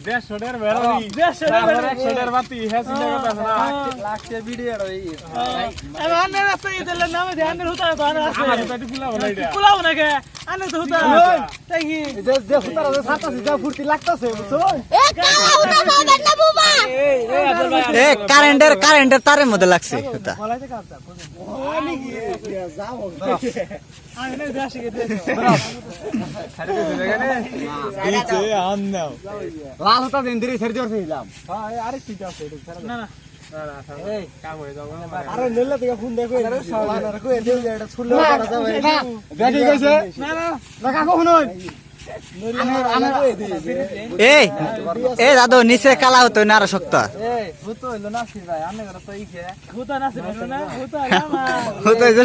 না রে বললাম এ মনে হয় দিন জুম কই ও ভাই কি অবস্থা তোমার আছে দাম ভিডিও মনে হয় চা দুইটা এ উপরে চাঁদের মতো লাগে এই তারার মতো লাগে চা দুইটা এ সাদা না লাল ফুর্তি লাগতেছে বুঝছ এ কালা উঠা পাবেন না বুবা? এ কারেন্টের কারেন্টের তারের মধ্যে লাগছে লাল হতা দিন ধরে ছেড়ে জোর ছিলাম আরে ঠিক আছে না না আরে নিলে থেকে ফোন দেখো আর কই দেউ এটা ছুড়লে করা যাবে দেখি কইছে না না না। কাকো শুনুন আমার আমার কই দি এ এ দাদু নিচে কালা হতো না আরও শক্ত এই তো ইকে হতো যে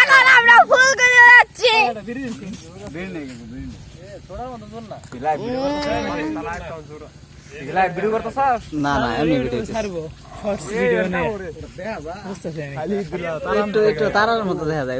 এখন আমরা ফুল করে যাচ্ছি না না এমনি ভিডিও একটু একটু তারার মতো দেখা যায়